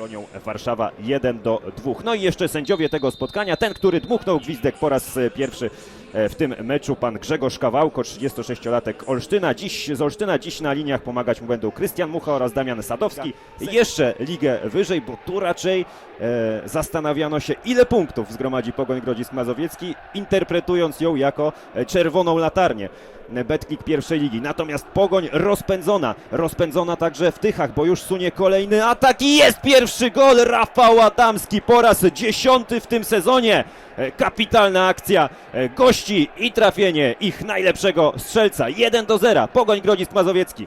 Polonią Warszawa 1 do 2. No i jeszcze sędziowie tego spotkania. Ten, który dmuchnął gwizdek po raz e, pierwszy w tym meczu, pan Grzegorz Kawałko, 36-latek Olsztyna. Dziś z Olsztyna, dziś na liniach pomagać mu będą Krystian Mucha oraz Damian Sadowski. Jeszcze ligę wyżej, bo tu raczej e, zastanawiano się, ile punktów zgromadzi Pogoń Grodzisk Mazowiecki, interpretując ją jako e, czerwoną latarnię. Betklik pierwszej ligi. Natomiast Pogoń rozpędzona. Rozpędzona także w Tychach, bo już sunie kolejny atak i jest pierwszy gol Rafał Adamski po raz dziesiąty w tym sezonie. E, Kapitalna akcja e, gości i trafienie ich najlepszego strzelca. 1 do 0. Pogoń Grodzisk Mazowiecki.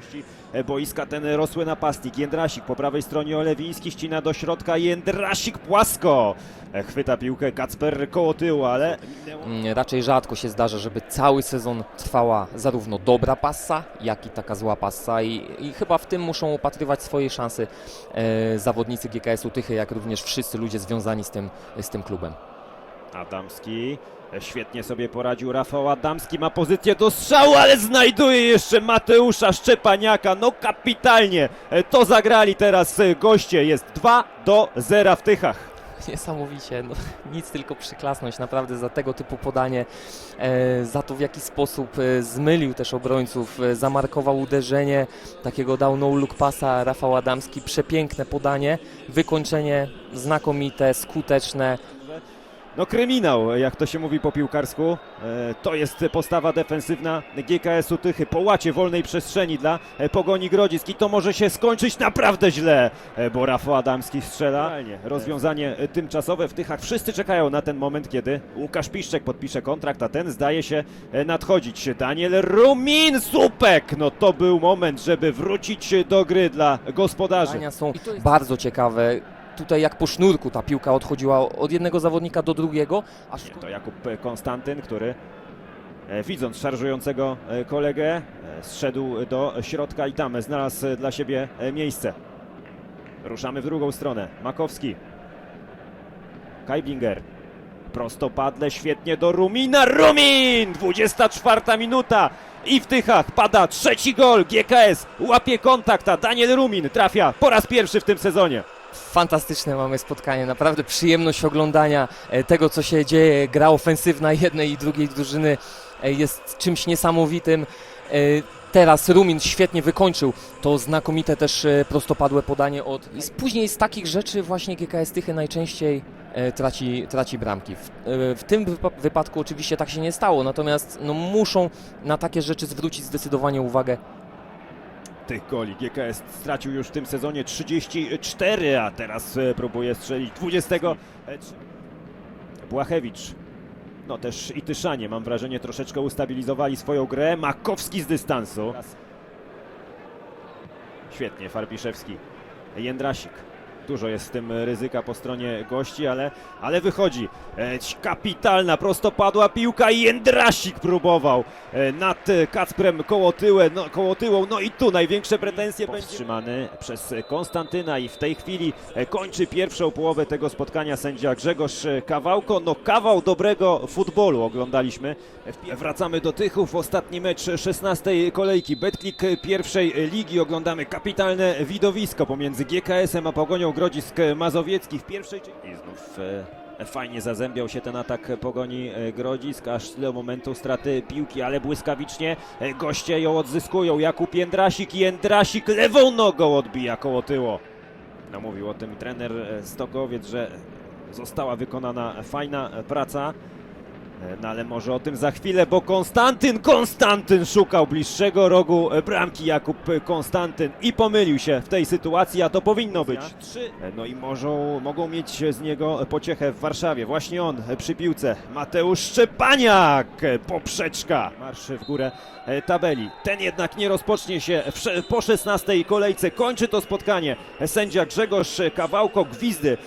Całości boiska. Ten rosły napastnik Jędrasik. Po prawej stronie Olewiński ścina do środka. Jędrasik płasko! E, chwyta piłkę Kacper koło tyłu, ale Mm, Raczej rzadko się zdarza, żeby cały sezon trwała zarówno dobra passa, jak i taka zła passa i, i chyba w tym muszą upatrywać swojej szansy e, zawodnicy GKS-u Tychy, jak również wszyscy ludzie związani z tym, z tym klubem. Adamski świetnie sobie poradził Rafał Adamski ma pozycję do strzału, ale znajduje jeszcze Mateusza Szczepaniaka. No kapitalnie E, to zagrali teraz e, goście. Jest 2 do 0 w Tychach. Niesamowicie, no, nic tylko przyklasnąć naprawdę za tego typu podanie, e, za to w jaki sposób zmylił też obrońców, zamarkował uderzenie, takiego dał no-look pasa Rafał Adamski, przepiękne podanie, wykończenie znakomite, skuteczne, No kryminał, jak to się mówi po piłkarsku. E, To jest postawa defensywna GKS-u Tychy. Po łacie wolnej przestrzeni dla e, Pogoni Grodzisk i to może się skończyć naprawdę źle, e, bo Rafał Adamski strzela. Rozwiązanie tymczasowe w Tychach. Wszyscy czekają na ten moment, kiedy Łukasz Piszczek podpisze kontrakt, a ten zdaje się nadchodzić. Daniel Rumin, Supek! No to był moment, żeby wrócić do gry dla gospodarzy. Są bardzo ciekawe. Tutaj jak po sznurku ta piłka odchodziła od jednego zawodnika do drugiego, aż To Jakub Konstantyn, który e, widząc szarżującego e, kolegę, e, zszedł do środka i tam znalazł e, dla siebie e, miejsce. Ruszamy w drugą stronę. Makowski. Kajblinger. Prostopadle świetnie do Rumina. Rumin! 24 minuta. I w Tychach pada trzeci gol. GKS łapie kontakt, a Daniel Rumin trafia po raz pierwszy w tym sezonie. Fantastyczne mamy spotkanie, naprawdę przyjemność oglądania e, tego, co się dzieje. Gra ofensywna jednej i drugiej drużyny e, jest czymś niesamowitym. E, Teraz Rumin świetnie wykończył to znakomite też prostopadłe podanie od. Później z takich rzeczy właśnie GKS Tychy najczęściej traci, traci bramki. W, w tym wypa- wypadku oczywiście tak się nie stało, natomiast no, muszą na takie rzeczy zwrócić zdecydowanie uwagę Tych goli GKS stracił już w tym sezonie 34, a teraz e, próbuje strzelić 20. E, Błachewicz. No też i Tyszanie, mam wrażenie, troszeczkę ustabilizowali swoją grę. Makowski z dystansu. Świetnie, Farbiszewski. Jędrasik. Dużo jest w tym ryzyka po stronie gości, ale, ale wychodzi. E, kapitalna, prostopadła piłka i Jędrasik próbował e, nad Kacprem koło, tyłe, no, koło. No i tu największe pretensje będzie wstrzymany przez Konstantyna i w tej chwili e, kończy pierwszą połowę tego spotkania sędzia Grzegorz Kawałko. No kawał dobrego futbolu oglądaliśmy. Wracamy do Tychów. Ostatni mecz 16 kolejki. Betklik pierwszej ligi. Oglądamy kapitalne widowisko pomiędzy GKS-em a Pogonią Grodzisk Mazowiecki w pierwszej. I znów e, fajnie zazębiał się ten atak Pogoni e, Grodzisk, aż do momentu straty piłki, ale błyskawicznie e, goście ją odzyskują. Jakub Jędrasik, Jędrasik lewą nogą odbija koło tyło. No mówił o tym trener Stokowiec, że została wykonana fajna praca. E, No ale może o tym za chwilę, bo Konstantyn, Konstantyn szukał bliższego rogu e, bramki Jakub e, Konstantyn i pomylił się w tej sytuacji, a to powinno być No i możą, mogą mieć z niego pociechę w Warszawie. Właśnie on przy piłce. Mateusz Szczepaniak, poprzeczka. Marsz w górę tabeli. Ten jednak nie rozpocznie się po 16 kolejce. Kończy to spotkanie sędzia Grzegorz Kawałko, gwizdy.